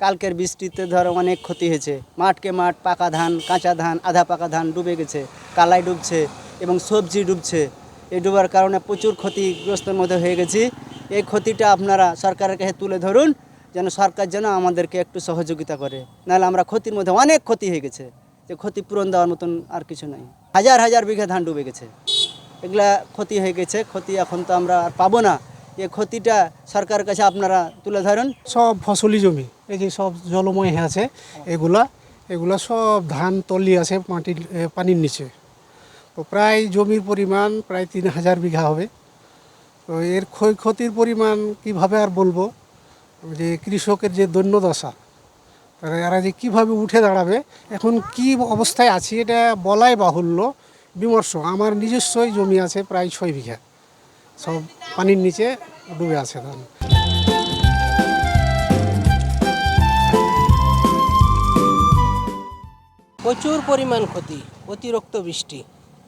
কালকের বৃষ্টিতে ধরো অনেক ক্ষতি হয়েছে। মাঠকে মাঠ, পাকা ধান, কাঁচা ধান, আধা পাকা ধান ডুবে গেছে, কালাই ডুবছে এবং সবজি ডুবছে। এই ডুবার কারণে প্রচুর ক্ষতিগ্রস্তের মধ্যে হয়ে গেছি। এই ক্ষতিটা আপনারা সরকারের কাছে তুলে ধরুন, যেন সরকার যেন আমাদেরকে একটু সহযোগিতা করে। নাহলে আমরা ক্ষতির মধ্যে অনেক ক্ষতি হয়ে গেছে। যে ক্ষতিপূরণ দেওয়ার মতন আর কিছু নাই। হাজার হাজার বিঘা ধান ডুবে গেছে। এগুলা ক্ষতি হয়ে গেছে, ক্ষতি এখন তো আমরা আর পাবো না। এই ক্ষতিটা সরকার কাছে আপনারা তুলে ধরেন? সব ফসলি জমি, এই যে সব জলময় আছে, এগুলা এগুলা সব ধান তলি আছে মাটির পানির নিচে। তো প্রায় জমির পরিমাণ প্রায় তিন হাজার বিঘা হবে। তো এর ক্ষয়ক্ষতির পরিমাণ কীভাবে আর বলব? যে কৃষকের যে দৈন্যদশা তারা এরা যে কীভাবে উঠে দাঁড়াবে, এখন কি অবস্থায় আছি এটা বলাই বাহুল্য, বিমর্ষ। আমার নিজস্বই জমি আছে প্রায় ছয় বিঘা। সব পানির নিচে ডুবে আছে ধান প্রচুর পরিমাণ ক্ষতি, অতিরিক্ত বৃষ্টি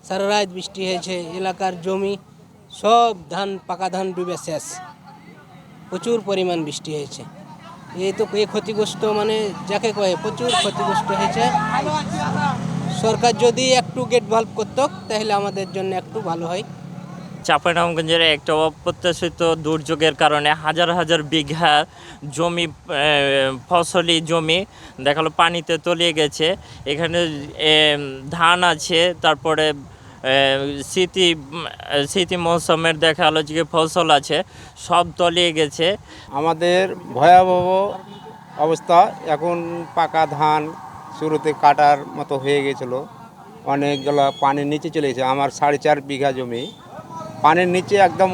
সারা রাত বৃষ্টি হয়েছে, এলাকার জমি সব ধান, পাকা ধান ডুবে শেষ। প্রচুর পরিমাণ বৃষ্টি হয়েছে। এই তো এই ক্ষতিগ্রস্ত মানে যাকে কয়ে, প্রচুর ক্ষতিগ্রস্ত হয়েছে। সরকার যদি একটু গেট ভাল্ভ করত, তাহলে আমাদের জন্য একটু ভালো হয়। চাঁপাইনবাবগঞ্জের একটা অপ্রত্যাশিত দুর্যোগের কারণে হাজার হাজার বিঘা জমি ফসলি জমি দেখাল পানিতে তলিয়ে গেছে। এখানে ধান আছে, তারপরে স্মৃতি স্মৃতি মৌসুমের দেখা গেলো যে ফসল আছে, সব তলিয়ে গেছে। আমাদের ভয়াবহ অবস্থা। এখন পাকা ধান শুরুতে কাটার মতো হয়ে গেছিল। অনেকগুলো পানির নিচে চলে গেছে আমার সাড়ে চার বিঘা জমি। পানির নিচে একদম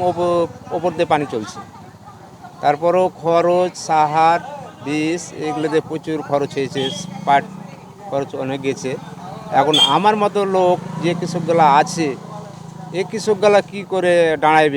ওপর দিয়ে পানি চলছে। তারপরও খরচ, সাহার, বিষ এগুলোতে প্রচুর খরচ হয়েছে পাট খরচ অনেক গেছে। এখন আমার মতো লোক, যে কৃষকগুলো আছে এই কৃষকগুলা কী করে দাঁড়াইবে?